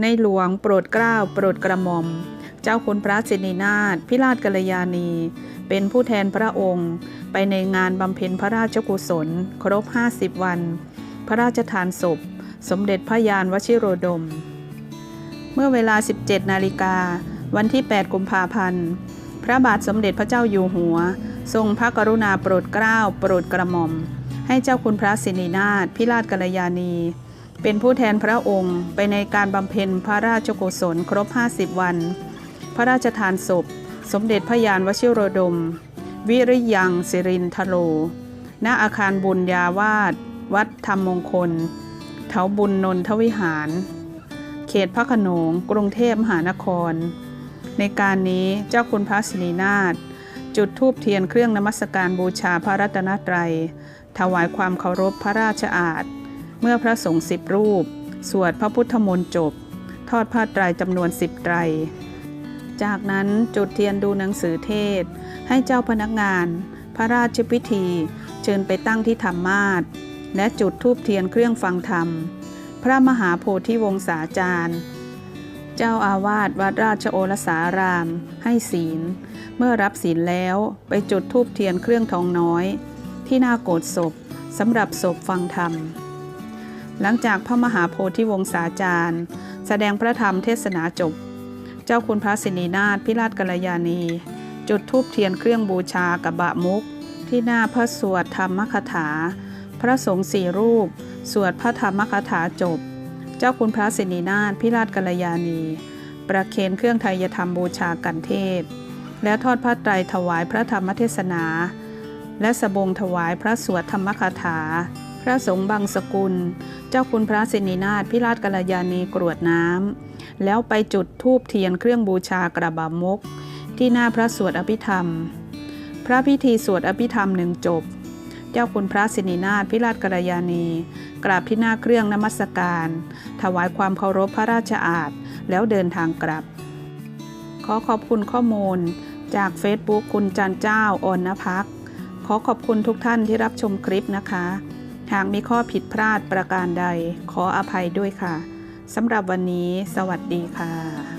ในหลวงโปรดเกล้าโปรดกระหม่อม เจ้าคุณพระสินีนาถพิราชกัลยาณี เป็นผู้แทนพระองค์ ไปในงานบำเพ็ญพระราชกุศล ครบ 50 วัน พระราชทานศพ สมเด็จพระยานวชิโรดม เมื่อเวลา 17 นาฬิกา วันที่ 8 กุมภาพันธ์ พระบาทสมเด็จพระเจ้าอยู่หัว ทรงพระกรุณาโปรดเกล้าโปรดกระหม่อม ให้เจ้าคุณพระสินีนาถพิราชกัลยาณี เป็นผู้แทนพระองค์ไปในการบำเพ็ญพระราชกุศลครบ 50 วัน พระราชทานศพ สมเด็จพระยานวชิโรดม วิริยังสิรินทโล ณ อาคารบุญญาวาสวัดธรรมมงคลเถาบุญนนทวิหาร เขตพระขนง กรุงเทพมหานคร ในการนี้เจ้าคุณพระสินีนาถจุดธูปเทียนเครื่องนมัสการบูชาพระรัตนตรัย ถวายความเคารพพระราชอาณ เมื่อพระสงฆ์สิบรูป สวดพระพุทธมนต์จบ ทอดผ้าไตรจำนวนสิบไตร จากนั้นจุดเทียนดูหนังสือเทศ ให้เจ้าพนักงาน พระราชพิธี เชิญไปตั้งที่ธรรมาสและจุดธูปเทียนเครื่องฟังธรรม พระมหาโพธิวงศาจารย์เจ้าอาวาสวัดราชโอรสาราม ให้ศีล เมื่อรับศีลแล้วไปจุดธูปเทียนเครื่องทองน้อย ที่หน้าโกรธศพสำหรับศพฟังธรรม หลังจากพระมหาโพธิวงศาจารย์ แสดงพระธรรมเทศนาจบ เจ้าคุณพระสินีนาถพิราชกัลยาณี จุดธูปเทียนเครื่องบูชากระบะมุก ที่หน้าพระสวดธรรมคถา พระสงฆ์สี่รูป สวดพระธรรมคถาจบ เจ้าคุณพระสินีนาถพิราชกัลยาณี ประเคนเครื่องไทยธรรมบูชากันเทศ และทอดพระไตรถวายพระธรรมเทศนา และสบงถวายพระสวดธรรมคถา พระสงฆ์บางสกุล เจ้าคุณพระสินีนาถพิราชกัลยาณีกรวดน้ำแล้วไปจุดธูปเทียนเครื่องบูชากระบะมก ที่หน้าพระสวดอภิธรรม พระพิธีสวดอภิธรรมหนึ่งจบ เจ้าคุณพระสินีนาถพิราชกัลยาณี กราบที่หน้าเครื่องนมัสการ ถวายความเคารพพระราชอาณแล้วเดินทางกลับ ขอขอบคุณข้อมูลจาก Facebook คุณจันเจ้าออนนพักขอขอบคุณทุกท่านที่รับชมคลิปนะคะ หากมีข้อผิดพลาดประการใดขออภัยด้วยค่ะ สำหรับวันนี้ สวัสดีค่ะ